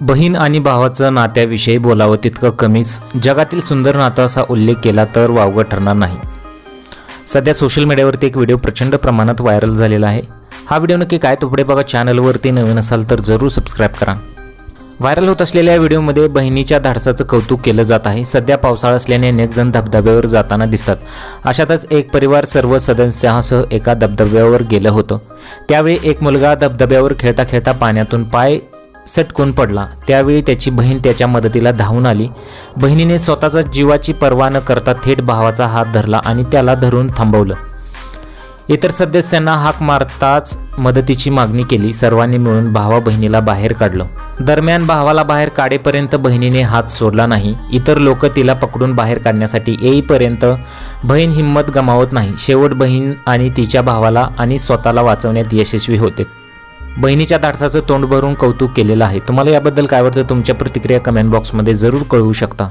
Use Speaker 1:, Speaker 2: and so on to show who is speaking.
Speaker 1: बहीण आणि भावाचं नात्याविषयी बोलावं तितकं कमीच. जगातील सुंदर नातं असा उल्लेख केला तर वावगं ठरणार नाही. सध्या सोशल मीडियावरती एक व्हिडिओ प्रचंड प्रमाणात व्हायरल झालेला आहे. हा व्हिडिओ नक्की काय? तो पुढे बघा. चॅनलवरती नवीन असाल तर जरूर सबस्क्राईब करा. व्हायरल होत असलेल्या व्हिडिओमध्ये बहिणीच्या धाडसाचं कौतुक केलं जात आहे. सध्या पावसाळा असल्याने अनेक जण धबधब्यावर जाताना दिसतात. अशातच एक परिवार सर्व सदस्यांसह एका धबधब्यावर गेलं होतं. त्यावेळी एक मुलगा धबधब्यावर खेळता खेळता पाण्यातून पाय सटकून पडला त्यावेळी त्याची बहीण त्याच्या मदतीला धावून आली. बहिणीने स्वतःचा जीवाची पर्वा न करता थेट भावाचा हात धरला आणि त्याला धरून थांबवलं. इतर सदस्यांना हाक मारताच मदतीची मागणी केली सर्वांनी मिळून भावा बहिणीला बाहेर काढलं. दरम्यान भावाला बाहेर काढेपर्यंत बहिणीने हात सोडला नाही. इतर लोक तिला पकडून बाहेर काढण्यासाठी येईपर्यंत बहीण हिंमत गमावत नाही. शेवट बहीण आणि तिच्या भावाला आणि स्वतःला वाचवण्यात यशस्वी होते. बहिणीच्या धाडसाचं तोंड भरून कौतुक केलेलं आहे. तुम्हाला याबद्दल काय वाटतं? तुमच्या प्रतिक्रिया कमेंट बॉक्समध्ये जरूर कळवू शकता.